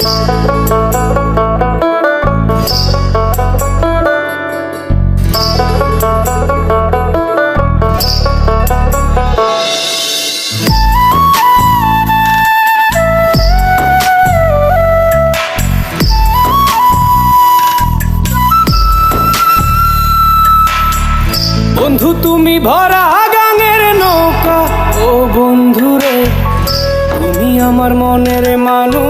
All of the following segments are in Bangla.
বন্ধু তুমি ভরা গাঙের নৌকা। ও বন্ধুরে তুমি আমার মনের মানুষ।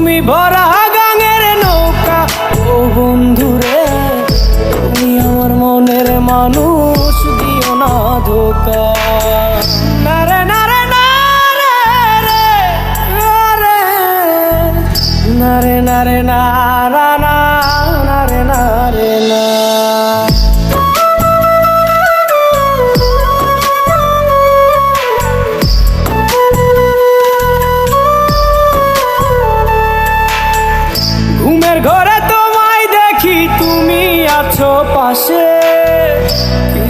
তুমি ভরা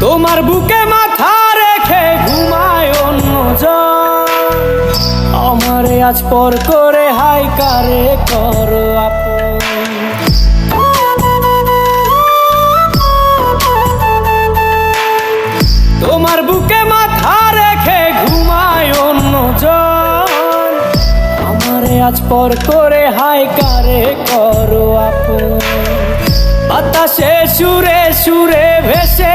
তোমার বুকে মাথা রেখে ঘুমায় অন্য আমারে আজ পর করে হাই কারে করো আপন। তোমার বুকে মাথা রেখে ঘুমায় অন্য আমারে আজ পর করে হাই কারে করো আপন। বাতাসে সুরে সুরে ভেসে